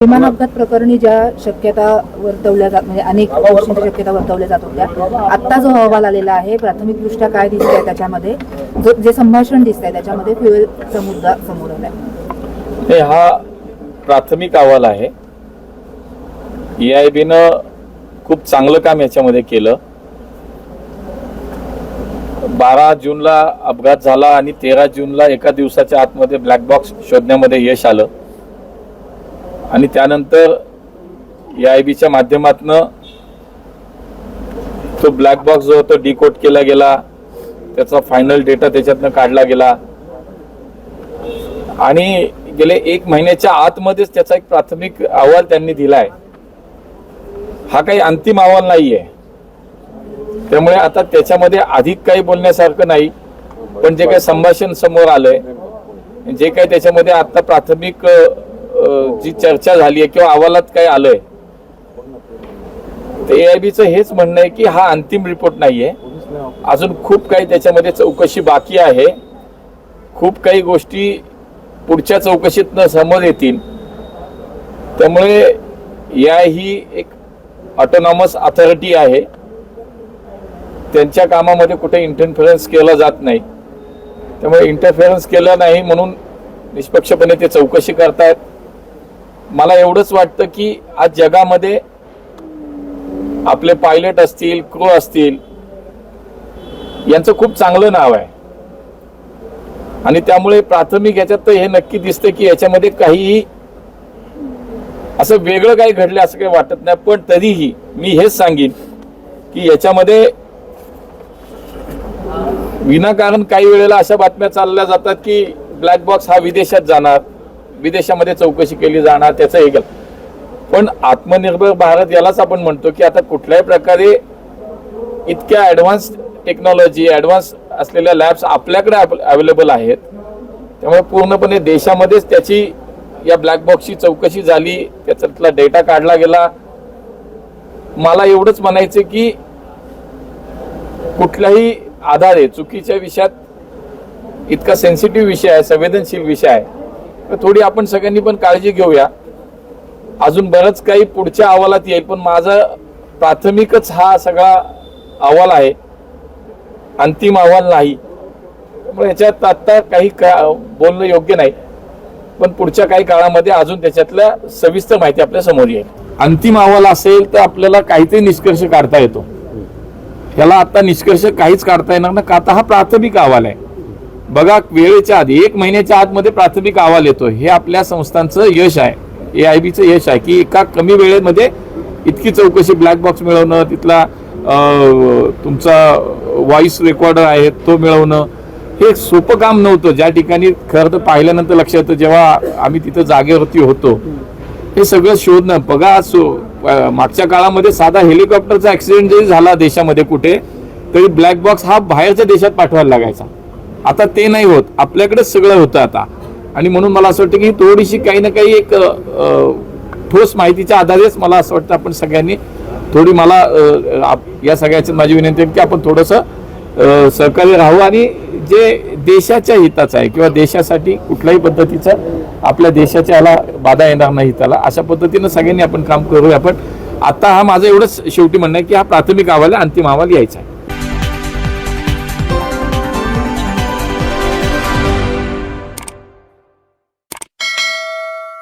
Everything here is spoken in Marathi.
विमान अपघात प्रकरणी ज्या शक्यता वर्तवल्या जात म्हणजे अनेक गोष्टींच्या शक्यता वर्तवल्या जात होत्या. आत्ता जो अहवाल आलेला आहे प्राथमिकदृष्ट्या काय दिसतंय त्याच्यामध्ये? जो- जे संभाषण दिसतंय त्याच्यामध्ये फ्युएलचा मुद्दा समोर आलाय. हे हा प्राथमिक अहवाल आहे. E ए आय बीनं खूप चांगलं काम याच्यामध्ये केलं. बारा जूनला अपघात झाला आणि तेरा जूनला एका दिवसाच्या आतमध्ये ब्लॅक बॉक्स शोधण्यामध्ये यश आलं. आणि त्यानंतर ए आय बीच्या माध्यमातनं तो ब्लॅक बॉक्स जो होता डिकोड केला गेला. त्याचा फायनल डेटा त्याच्यातनं काढला गेला. आणि गेले एक महिन्याच्या आतमध्येच त्याचा एक प्राथमिक अहवाल त्यांनी दिलाय. हा काही अंतिम अहवाल नाहीये. त्यामुळे आता त्याच्यामध्ये अधिक काही बोलण्यासारखं नाही. पण जे काही संभाषण समोर आलंय जे काही त्याच्यामध्ये आता प्राथमिक जी चर्चा झाली आहे किंवा अहवालात काय आलंय तर एआयबीचं हेच म्हणणं आहे की हा अंतिम रिपोर्ट नाहीये. अजून खूप काही त्याच्यामध्ये चौकशी बाकी आहे. खूप काही गोष्टी पुढच्या चौकशीतनं समोर येतील. त्यामुळे या ही एक ऑटोनॉमस अथॉरिटी आहे. त्यांच्या कामामध्ये कुठे इंटरफेरन्स केला जात नाही. त्यामुळे इंटरफेरन्स केलं नाही म्हणून निष्पक्षपणे ते चौकशी करतायत. मला एवढंच वाटतं की आज जगामध्ये आपले पायलट असतील क्रू असतील यांचं खूप चांगलं नाव आहे. आणि त्यामुळे प्राथमिक याच्यात तर हे नक्की दिसतं की याच्यामध्ये काहीही असं वेगळं काही घडलं असं काही वाटत नाही पण तरीही मी हेच सांगेन की याच्यामध्ये विनाकारण काही वेळेला अशा बातम्या चालल्या जातात की ब्लॅक बॉक्स हा विदेशात जाणार. विदेशामध्ये चौकशी केली जाणार त्याचं हे केलं. पण आत्मनिर्भर भारत यालाच आपण म्हणतो की आता कुठल्याही प्रकारे इतक्या ॲडव्हान्स टेक्नॉलॉजी ॲडव्हान्स असलेल्या लॅब्स आपल्याकडे अवेलेबल आहेत. त्यामुळे पूर्णपणे देशामध्येच त्याची या ब्लॅक बॉक्सची चौकशी झाली त्याच्यातला डेटा काढला गेला. मला एवढंच म्हणायचं की कुठल्याही आधारे चुकीच्या विषयात इतका सेन्सिटिव्ह विषय आहे संवेदनशील विषय आहे. थोडी आपण सगळ्यांनी पण काळजी घेऊया. अजून बरंच काही पुढच्या अहवालात येईल पण माझा प्राथमिकच हा सगळा अहवाल आहे. अंतिम अहवाल नाही. त्यामुळे याच्यात आत्ता काही का बोलणं योग्य नाही. पण पुढच्या काही काळामध्ये अजून त्याच्यातल्या सविस्तर माहिती आपल्यासमोर येईल. अंतिम अहवाल असेल तर आपल्याला काहीतरी निष्कर्ष काढता येतो. याला आता निष्कर्ष काहीच काढता येणार ना का आता हा प्राथमिक अहवाल आहे. बघा वेळेच्या आधी एक महिन्याच्या आतमध्ये प्राथमिक अहवाल येतो हे आपल्या संस्थांचं यश आहे. ए आय बीचं यश आहे की एका कमी वेळेमध्ये इतकी चौकशी ब्लॅक बॉक्स मिळवणं तिथला तुमचा व्हॉइस रेकॉर्डर आहे तो मिळवणं हे सोपं काम नव्हतं. ज्या ठिकाणी खरं तर पाहिल्यानंतर लक्षात येतं जेव्हा आम्ही तिथं जागेवरती होतो. हे सगळं शोधणं बघा सो मागच्या काळामध्ये साधा हेलिकॉप्टरचा ऍक्सिडेंट जरी झाला देशामध्ये कुठे तरी ब्लॅक बॉक्स हा बाहेरच्या देशात पाठवायला लागायचा. आता ते नाही होत. आपल्याकडेच सगळं होतं आता. आणि म्हणून मला असं वाटतं की थोडीशी काही ना काही एक ठोस माहितीच्या आधारेच मला असं वाटतं आपण सगळ्यांनी थोडी मला आप- या सगळ्याची माझी विनंती आहे की आपण थोडंसं सहकार्य राहू आणि जे देशाच्या हिताचं आहे किंवा देशासाठी कुठल्याही पद्धतीचं आपल्या देशाच्या याला बाधा येणार नाही त्याला अशा पद्धतीनं सगळ्यांनी आपण काम करूया. पण आता हा माझं एवढंच शेवटी म्हणणं आहे की हा प्राथमिक अहवाल आहे अंतिम अहवाल यायचा आहे.